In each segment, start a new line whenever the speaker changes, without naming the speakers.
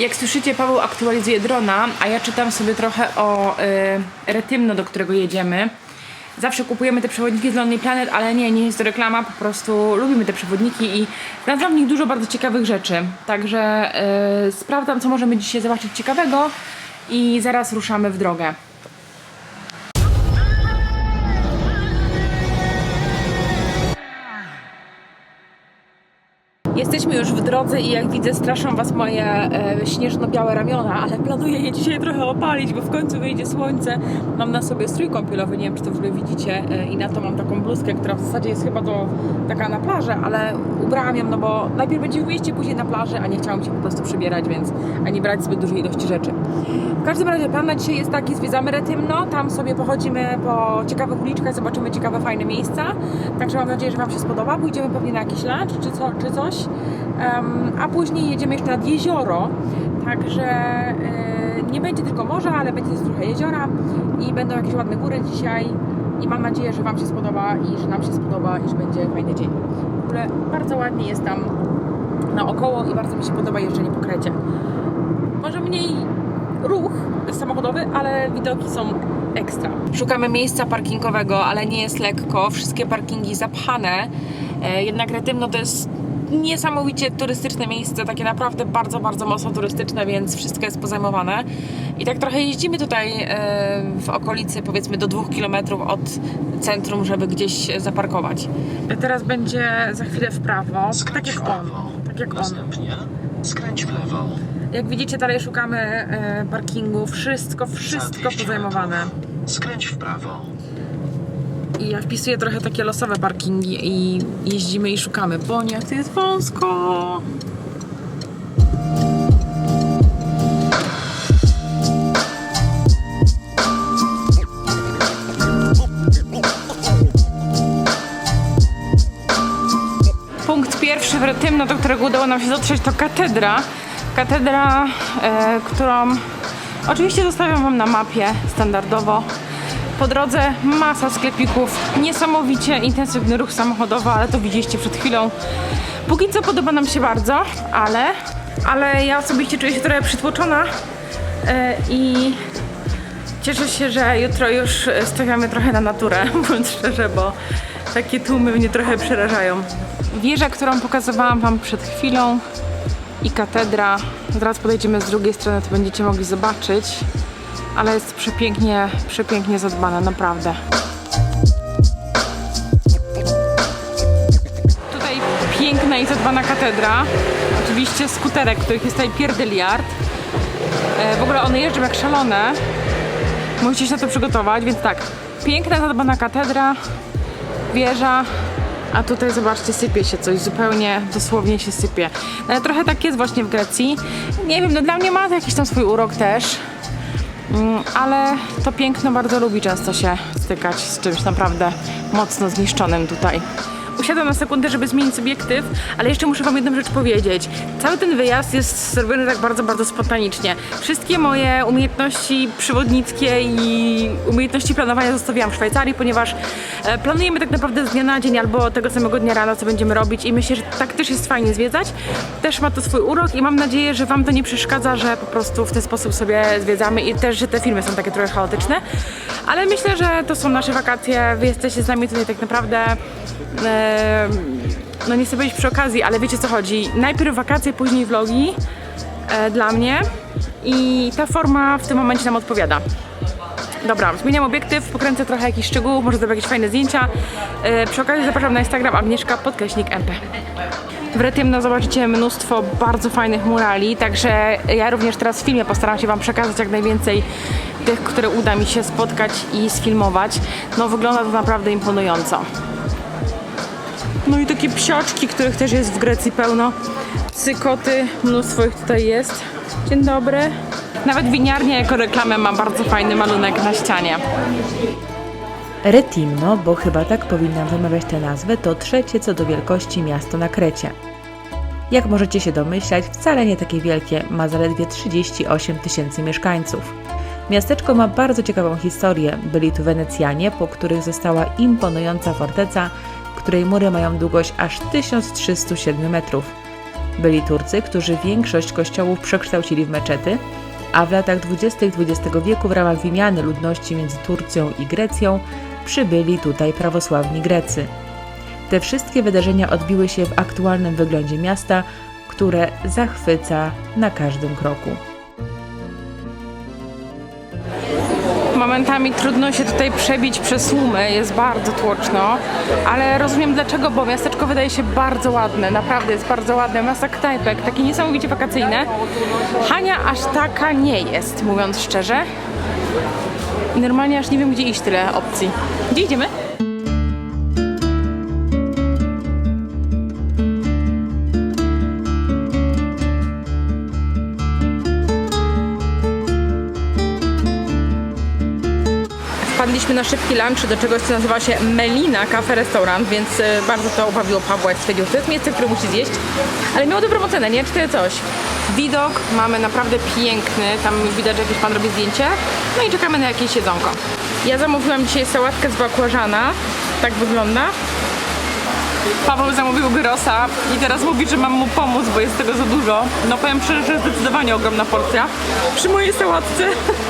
Jak słyszycie, Paweł aktualizuje drona, a ja czytam sobie trochę o y, Retymno, do którego jedziemy. Zawsze kupujemy te przewodniki z Lonely Planet, ale nie, nie jest to reklama, po prostu lubimy te przewodniki i znalazłam w nich dużo bardzo ciekawych rzeczy. Także y, sprawdzam, co możemy dzisiaj zobaczyć ciekawego i zaraz ruszamy w drogę. Drodze i jak widzę straszą Was moje e, śnieżno-białe ramiona, ale planuję je dzisiaj trochę opalić, bo w końcu wyjdzie słońce. Mam na sobie strój kąpielowy, nie wiem czy to w ogóle widzicie e, i na to mam taką bluzkę, która w zasadzie jest chyba do, taka na plażę, ale ubrałam ją, no bo najpierw będzie w mieście, później na plaży, a nie chciałam się po prostu przebierać, więc ani brać zbyt dużej ilości rzeczy. W każdym razie plan na dzisiaj jest taki, zwiedzamy Retymno, tam sobie pochodzimy po ciekawych uliczkach, zobaczymy ciekawe, fajne miejsca, także mam nadzieję, że Wam się spodoba. Pójdziemy pewnie na jakiś lunch czy, co, czy coś, a później jedziemy jeszcze nad jezioro, także e, nie będzie tylko morza, ale będzie też trochę jeziora i będą jakieś ładne góry dzisiaj i mam nadzieję, że Wam się spodoba i że nam się spodoba i że będzie fajny dzień. W ogóle bardzo ładnie jest tam naokoło i bardzo mi się podoba jeżdżenie po Krecie. Może mniej ruch samochodowy, ale widoki są ekstra. Szukamy miejsca parkingowego, ale nie jest lekko. Wszystkie parkingi zapchane. E, Jednak Retymno to jest niesamowicie turystyczne miejsce, takie naprawdę bardzo, bardzo mocno turystyczne, więc wszystko jest pozajmowane. I tak trochę jeździmy tutaj e, w okolicy, powiedzmy do dwóch kilometrów od centrum, żeby gdzieś zaparkować. Teraz będzie za chwilę w prawo, tak jak on. Tak jak on.
Następnie skręć w lewo.
Jak widzicie, dalej szukamy e, parkingu. Wszystko, wszystko
200
pozajmowane.
Skręć w prawo.
I ja wpisuję trochę takie losowe parkingi i jeździmy i szukamy, bo nie, to jest wąsko. Punkt pierwszy w Retymno, do którego udało nam się dotrzeć, to katedra. Katedra, e, którą oczywiście zostawiam Wam na mapie standardowo. Po drodze masa sklepików, niesamowicie intensywny ruch samochodowy, ale to widzieliście przed chwilą. Póki co podoba nam się bardzo, ale, ale ja osobiście czuję się trochę przytłoczona e, i cieszę się, że jutro już stawiamy trochę na naturę, mówiąc szczerze, bo takie tłumy mnie trochę przerażają. Wieża, którą pokazywałam Wam przed chwilą i katedra. Zaraz podejdziemy z drugiej strony, to będziecie mogli zobaczyć. Ale jest przepięknie, przepięknie zadbane, naprawdę. Tutaj piękna i zadbana katedra. Oczywiście skuterek, których jest tutaj pierdyliard. E, w ogóle one jeżdżą jak szalone. Musicie się na to przygotować, więc tak. Piękna, zadbana katedra, wieża, a tutaj zobaczcie, sypie się coś, zupełnie dosłownie się sypie. No, ale trochę tak jest właśnie w Grecji. Nie wiem, no dla mnie ma to jakiś tam swój urok też. Mm, ale to piękno bardzo lubi często się stykać z czymś naprawdę mocno zniszczonym tutaj. Usiadłam na sekundę, żeby zmienić obiektyw, ale jeszcze muszę Wam jedną rzecz powiedzieć. Cały ten wyjazd jest zrobiony tak bardzo, bardzo spontanicznie. Wszystkie moje umiejętności przewodnickie i umiejętności planowania zostawiłam w Szwajcarii, ponieważ e, planujemy tak naprawdę z dnia na dzień albo tego samego dnia rano, co będziemy robić i myślę, że tak też jest fajnie zwiedzać. Też ma to swój urok i mam nadzieję, że Wam to nie przeszkadza, że po prostu w ten sposób sobie zwiedzamy i też, że te filmy są takie trochę chaotyczne. Ale myślę, że to są nasze wakacje. Wy jesteście z nami tutaj tak naprawdę. E, no nie chcę powiedzieć przy okazji, ale wiecie co chodzi. Najpierw wakacje, później vlogi e, dla mnie i ta forma w tym momencie nam odpowiada. Dobra, zmieniam obiektyw, pokręcę trochę jakichś szczegółów, może zrobię jakieś fajne zdjęcia. E, przy okazji zapraszam na Instagram Agnieszka podkreśnik MP. W Retymno zobaczycie mnóstwo bardzo fajnych murali, także ja również teraz w filmie postaram się Wam przekazać jak najwięcej tych, które uda mi się spotkać i sfilmować. No wygląda to naprawdę imponująco. No i takie psiaczki, których też jest w Grecji pełno. Cykoty, mnóstwo ich tutaj jest. Dzień dobry. Nawet winiarnia jako reklamę ma bardzo fajny malunek na ścianie.
Retimno, bo chyba tak powinnam wymawiać tę nazwę, to trzecie co do wielkości miasto na Krecie. Jak możecie się domyślać, wcale nie takie wielkie, ma zaledwie 38 tysięcy mieszkańców. Miasteczko ma bardzo ciekawą historię. Byli tu Wenecjanie, po których została imponująca forteca, której mury mają długość aż 1307 metrów. Byli Turcy, którzy większość kościołów przekształcili w meczety, a w latach 20. XX wieku w ramach wymiany ludności między Turcją i Grecją przybyli tutaj prawosławni Grecy. Te wszystkie wydarzenia odbiły się w aktualnym wyglądzie miasta, które zachwyca na każdym kroku.
Momentami trudno się tutaj przebić przez tłumy, jest bardzo tłoczno, ale rozumiem dlaczego, bo miasteczko wydaje się bardzo ładne, naprawdę jest bardzo ładne, miasta knajpek, takie niesamowicie wakacyjne. Hania aż taka nie jest, mówiąc szczerze. Normalnie aż nie wiem, gdzie iść tyle opcji. Gdzie idziemy? Wpadliśmy na szybki lunch do czegoś, co nazywa się Melina Cafe Restaurant, więc e, bardzo to ubawiło Pawła, jak stwierdził, to jest miejsce, które musi zjeść. Ale miało dobrą ocenę, nie? Cztery coś. Widok mamy naprawdę piękny, tam widać, że jakiś pan robi zdjęcie. No i czekamy na jakieś jedzonko. Ja zamówiłam dzisiaj sałatkę z bakłażana, tak wygląda. Paweł zamówił gyrosa i teraz mówi, że mam mu pomóc, bo jest tego za dużo. No powiem szczerze, że zdecydowanie ogromna porcja przy mojej sałatce.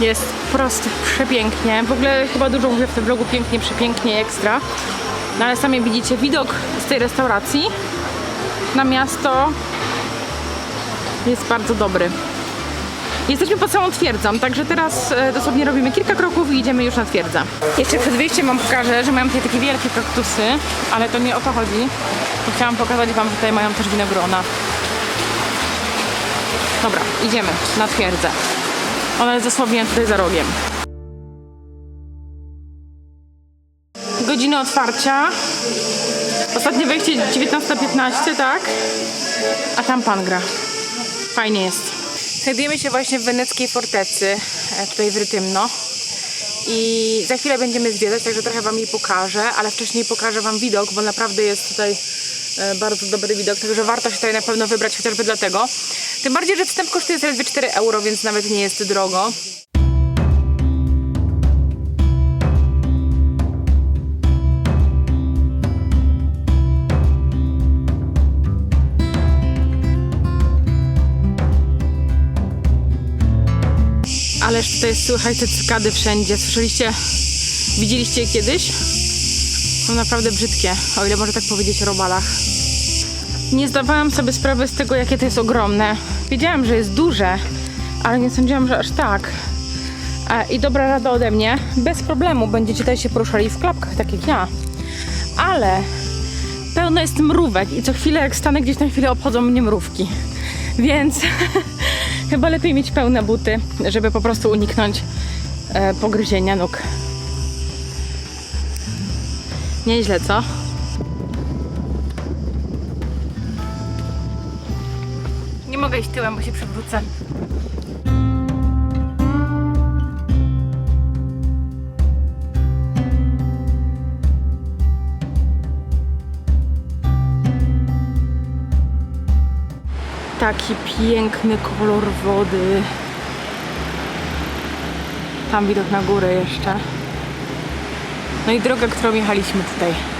Jest po prostu przepięknie. W ogóle chyba dużo mówię w tym vlogu pięknie, przepięknie, ekstra. No ale sami widzicie widok z tej restauracji na miasto jest bardzo dobry. Jesteśmy pod samą twierdzą, także teraz e, dosłownie robimy kilka kroków i idziemy już na twierdzę. Jeszcze przed wyjściem wam pokażę, że mają tutaj takie wielkie kaktusy, ale to nie o to chodzi. Chciałam pokazać wam, że tutaj mają też winogrona. Dobra, idziemy na twierdzę. Ona jest dosłownie tutaj za rogiem. Godziny otwarcia. Ostatnie wejście 19.15, tak? A tam pan gra. Fajnie jest. Znajdujemy się właśnie w weneckiej fortecy, e, tutaj w Rytymno. I za chwilę będziemy zwiedzać, także trochę wam jej pokażę, ale wcześniej pokażę wam widok, bo naprawdę jest tutaj e, bardzo dobry widok, także warto się tutaj na pewno wybrać chociażby dlatego. Tym bardziej, że wstęp kosztuje zaledwie 4 euro, więc nawet nie jest drogo. Ależ tutaj słychać te cykady wszędzie. Słyszeliście, widzieliście je kiedyś? Są naprawdę brzydkie, o ile można tak powiedzieć o robalach. Nie zdawałam sobie sprawy z tego, jakie to jest ogromne. Wiedziałam, że jest duże, ale nie sądziłam, że aż tak. I dobra rada ode mnie, bez problemu będziecie tutaj się poruszali w klapkach, tak jak ja. Ale pełno jest mrówek i co chwilę, jak stanę gdzieś na chwilę, obchodzą mnie mrówki. Więc chyba lepiej mieć pełne buty, żeby po prostu uniknąć e, pogryzienia nóg. Nieźle, co? Iść tyłem, bo się przewrócę. Taki piękny kolor wody. Tam widok na górę jeszcze. No i droga, którą jechaliśmy tutaj.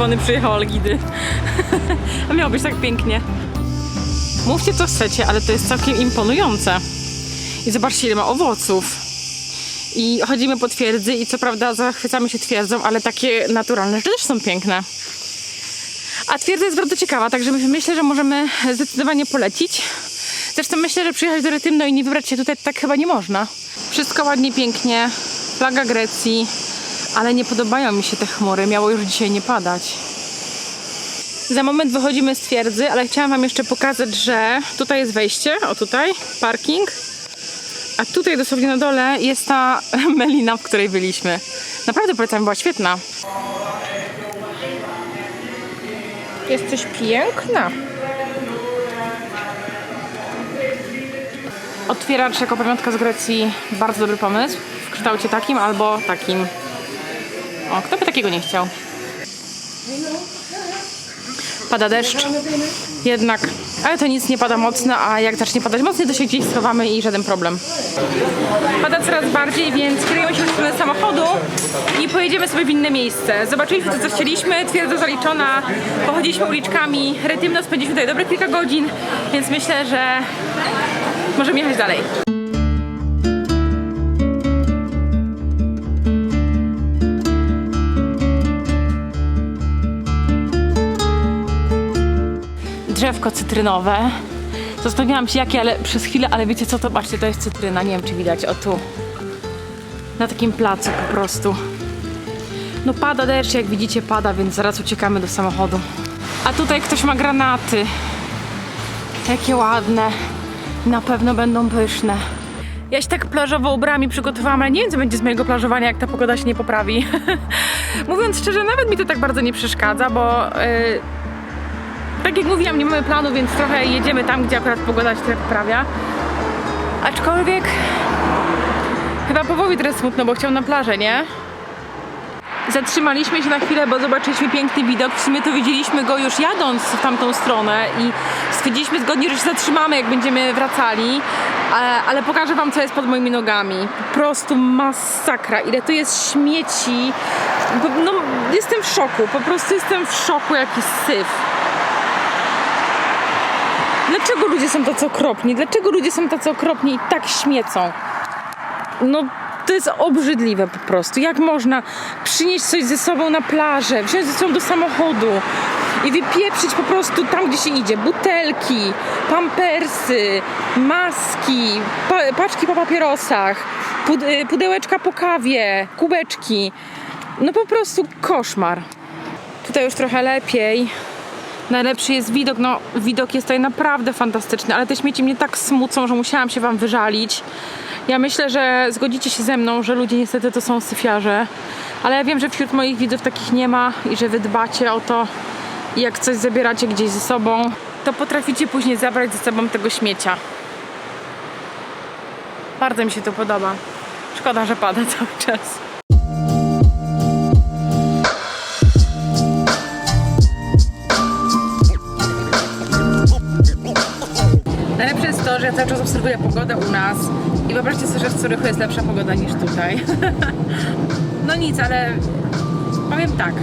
Czerwony przyjechał Algidy. A miało być tak pięknie. Mówcie co chcecie, ale to jest całkiem imponujące. I zobaczcie ile ma owoców. I chodzimy po twierdzy i co prawda zachwycamy się twierdzą, ale takie naturalne rzeczy też są piękne. A twierdza jest bardzo ciekawa, także my- myślę, że możemy zdecydowanie polecić. Zresztą myślę, że przyjechać do Rytymno i nie wybrać się tutaj tak chyba nie można. Wszystko ładnie, pięknie. Flaga Grecji. Ale nie podobają mi się te chmury. Miało już dzisiaj nie padać. Za moment wychodzimy z twierdzy, ale chciałam Wam jeszcze pokazać, że tutaj jest wejście, o tutaj, parking. A tutaj dosłownie na dole jest ta melina, w której byliśmy. Naprawdę polecam, była świetna. Jesteś piękna. Otwieracz jako pamiątka z Grecji, bardzo dobry pomysł. W kształcie takim albo takim. O, kto by takiego nie chciał? Pada deszcz. Jednak, ale to nic nie pada mocno, a jak zacznie padać mocniej, to się gdzieś schowamy i żaden problem. Pada coraz bardziej, więc kierujemy się w stronę samochodu i pojedziemy sobie w inne miejsce. Zobaczyliśmy to, co chcieliśmy, twierdza zaliczona, pochodziliśmy uliczkami, retymno spędziliśmy tutaj dobre kilka godzin, więc myślę, że możemy jechać dalej. Drzewko cytrynowe. Zastanawiałam się jakie, ale przez chwilę, ale wiecie co, to patrzcie, to jest cytryna, nie wiem czy widać, o tu. Na takim placu po prostu. No pada deszcz, jak widzicie pada, więc zaraz uciekamy do samochodu. A tutaj ktoś ma granaty. Jakie ładne. Na pewno będą pyszne. Ja się tak plażowo ubrałam i przygotowałam, ale nie wiem co będzie z mojego plażowania, jak ta pogoda się nie poprawi. Mówiąc szczerze, nawet mi to tak bardzo nie przeszkadza, bo... Yy, tak jak mówiłam, nie mamy planu, więc trochę jedziemy tam, gdzie akurat pogoda się trochę poprawia. Aczkolwiek chyba Powowi teraz smutno, bo chciał na plażę, nie? Zatrzymaliśmy się na chwilę, bo zobaczyliśmy piękny widok. W sumie to widzieliśmy go już jadąc w tamtą stronę i stwierdziliśmy zgodnie, że się zatrzymamy, jak będziemy wracali. Ale, ale pokażę wam, co jest pod moimi nogami. Po prostu masakra. Ile tu jest śmieci. No, jestem w szoku. Po prostu jestem w szoku, jaki syf. Dlaczego ludzie są tacy okropni? Dlaczego ludzie są tacy okropni i tak śmiecą? No, to jest obrzydliwe po prostu. Jak można przynieść coś ze sobą na plażę, wziąć ze sobą do samochodu i wypieprzyć po prostu tam, gdzie się idzie. Butelki, pampersy, maski, pa- paczki po papierosach, y, pudełeczka po kawie, kubeczki. No po prostu koszmar. Tutaj już trochę lepiej. Najlepszy jest widok, no widok jest tutaj naprawdę fantastyczny, ale te śmieci mnie tak smucą, że musiałam się wam wyżalić. Ja myślę, że zgodzicie się ze mną, że ludzie niestety to są syfiarze, ale ja wiem, że wśród moich widzów takich nie ma i że wy dbacie o to jak coś zabieracie gdzieś ze sobą, to potraficie później zabrać ze sobą tego śmiecia. Bardzo mi się to podoba. Szkoda, że pada cały czas. Ja cały czas obserwuję pogodę u nas i wyobraźcie sobie, że w Curychu jest lepsza pogoda niż tutaj. no nic, ale powiem tak.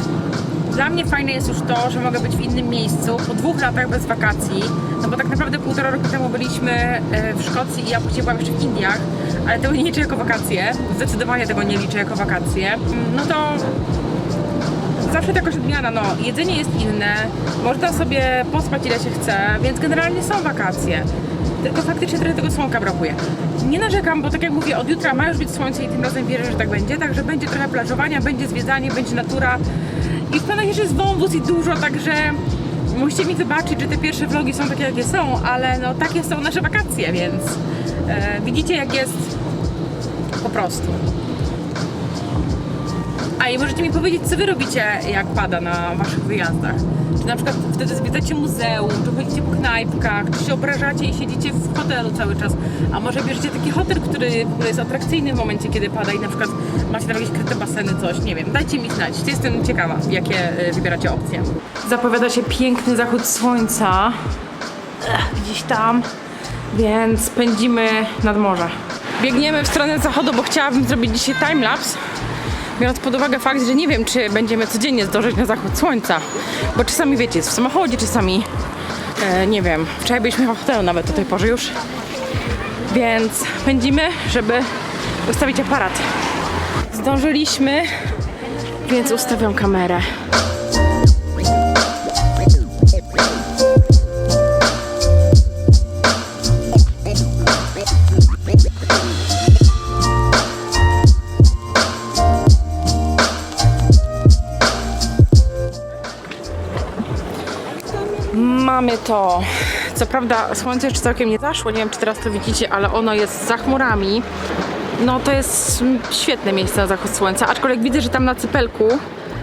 Dla mnie fajne jest już to, że mogę być w innym miejscu po dwóch latach bez wakacji, no bo tak naprawdę półtora roku temu byliśmy e, w Szkocji i ja później byłam jeszcze w Indiach, ale tego nie liczę jako wakacje, zdecydowanie tego nie liczę jako wakacje. Mm, No to zawsze to jakaś odmiana, no jedzenie jest inne, można sobie pospać ile się chce, więc generalnie są wakacje. Tylko faktycznie trochę tego słonka brakuje. Nie narzekam, bo tak jak mówię, od jutra ma już być słońce i tym razem wierzę, że tak będzie, także będzie trochę plażowania, będzie zwiedzanie, będzie natura i w planach jeszcze jest wąwóz i dużo, także musicie mi wybaczyć, że te pierwsze vlogi są takie jakie są, ale no takie są nasze wakacje, więc e, widzicie jak jest po prostu. I możecie mi powiedzieć, co wy robicie, jak pada na waszych wyjazdach? Czy na przykład wtedy zwiedzacie muzeum, czy chodzicie po knajpkach, czy się obrażacie i siedzicie w hotelu cały czas? A może bierzecie taki hotel, który jest atrakcyjny w momencie, kiedy pada i na przykład macie tam jakieś kryte baseny, coś, nie wiem. Dajcie mi znać, jestem ciekawa, jakie y, wybieracie opcje. Zapowiada się piękny zachód słońca. Gdzieś tam, więc pędzimy nad morze. Biegniemy w stronę zachodu, bo chciałabym zrobić dzisiaj timelapse biorąc pod uwagę fakt, że nie wiem, czy będziemy codziennie zdążyć na zachód słońca, bo czasami wiecie, jest w samochodzie, czasami e, nie wiem, wczoraj byliśmy w hotelu nawet o tej porze już, więc pędzimy, żeby ustawić aparat. Zdążyliśmy, więc ustawiam kamerę. Mamy to. Co prawda słońce jeszcze całkiem nie zaszło, nie wiem czy teraz to widzicie, ale ono jest za chmurami. No to jest świetne miejsce na zachód słońca, aczkolwiek widzę, że tam na cypelku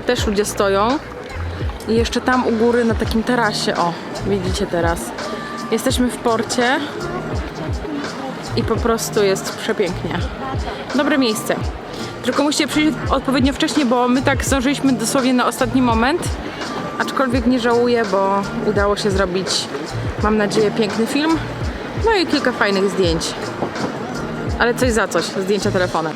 też ludzie stoją. I jeszcze tam u góry na takim tarasie, o, widzicie teraz. Jesteśmy w porcie.
i po prostu jest przepięknie. Dobre miejsce. Tylko musicie przyjść odpowiednio wcześnie, bo my tak zdążyliśmy dosłownie na ostatni moment. Aczkolwiek nie żałuję, bo udało się zrobić, mam nadzieję, piękny film. No i kilka fajnych zdjęć. Ale coś za coś, zdjęcia telefonem.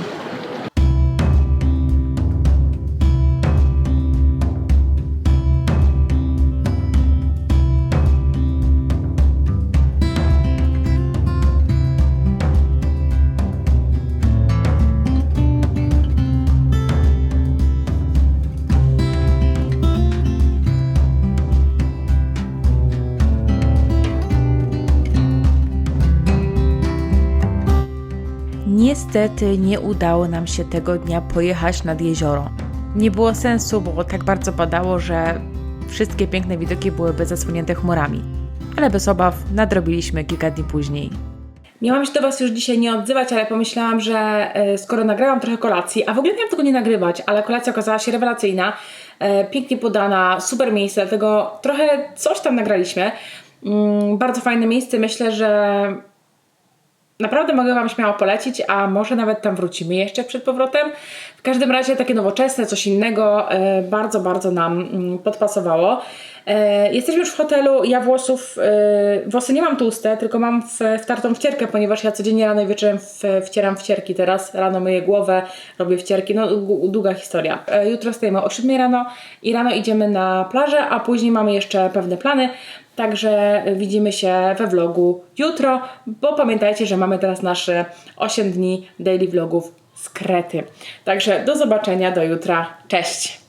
Niestety nie udało nam się tego dnia pojechać nad jezioro. Nie było sensu, bo tak bardzo padało, że wszystkie piękne widoki byłyby zasłonięte chmurami. Ale bez obaw nadrobiliśmy kilka dni później. Miałam się do Was już dzisiaj nie odzywać, ale pomyślałam, że e, skoro nagrałam trochę kolacji, a w ogóle miałam tego nie nagrywać, ale kolacja okazała się rewelacyjna, e, pięknie podana, super miejsce, dlatego trochę coś tam nagraliśmy. Mm, Bardzo fajne miejsce, myślę, że Naprawdę mogę Wam śmiało polecić, a może nawet tam wrócimy jeszcze przed powrotem. W każdym razie takie nowoczesne, coś innego, e, bardzo, bardzo nam mm, podpasowało. E, jesteśmy już w hotelu, ja włosów, e, włosy nie mam tłuste, tylko mam wtartą wcierkę, ponieważ ja codziennie rano i wieczorem w, wcieram wcierki teraz. Rano myję głowę, robię wcierki, no dłu- długa historia. Jutro wstajemy o 7 rano i rano idziemy na plażę, a później mamy jeszcze pewne plany. Także widzimy się we vlogu jutro, bo pamiętajcie, że mamy teraz nasze 8 dni daily vlogów z Krety. Także do zobaczenia do jutra. Cześć!